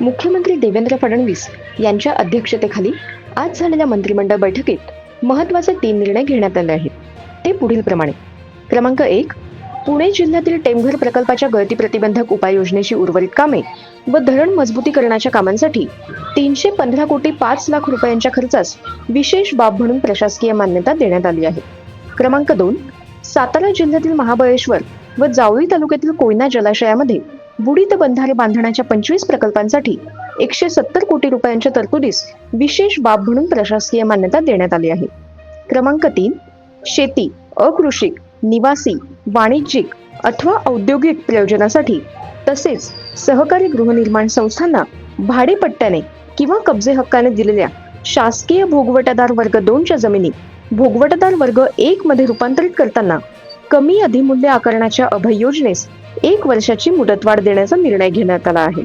मुख्यमंत्री देवेंद्र फडणवीस यांच्या अध्यक्षतेखाली आज झालेल्या मंत्रिमंडळ बैठकीत महत्त्वाचे तीन निर्णय घेण्यात आले आहेत. ते पुढील प्रमाणे. क्रमांक एक पुणे जिल्ह्यातील टेमघर प्रकल्पाच्या गळती प्रतिबंधक उपाययोजनेची उर्वरित कामे व धरण मजबूतीकरणाच्या कामांसाठी तीनशे पंधरा कोटी पाच लाख रुपयांच्या खर्चास विशेष बाब म्हणून प्रशासकीय मान्यता देण्यात आली आहे. क्रमांक दोन सातारा जिल्ह्यातील महाबळेश्वर व जावळी तालुक्यातील कोयना जलाशयामध्ये बुडीत बंधारे बांधण्याच्या पंचवीस प्रकल्पांसाठी एकशे सत्तर कोटी रुपयांच्या तरतुदीस विशेष बाब म्हणून प्रशासकीय मान्यता देण्यात आली आहे. क्रमांक तीन शेती अकृषिक निवासी वाणिज्यिक अथवा औद्योगिक प्रयोजनासाठी तसेच सहकारी गृहनिर्माण संस्थांना भाडेपट्ट्याने किंवा कब्जे हक्काने दिलेल्या शासकीय भोगवटदार वर्ग दोनच्या जमिनी भोगवटदार वर्ग एक मध्ये रूपांतरित करताना कमी अधिमूल्य आकारण्याच्या अभय योजनेस एक वर्षाची मुदतवाढ देण्याचा निर्णय घेण्यात आला आहे.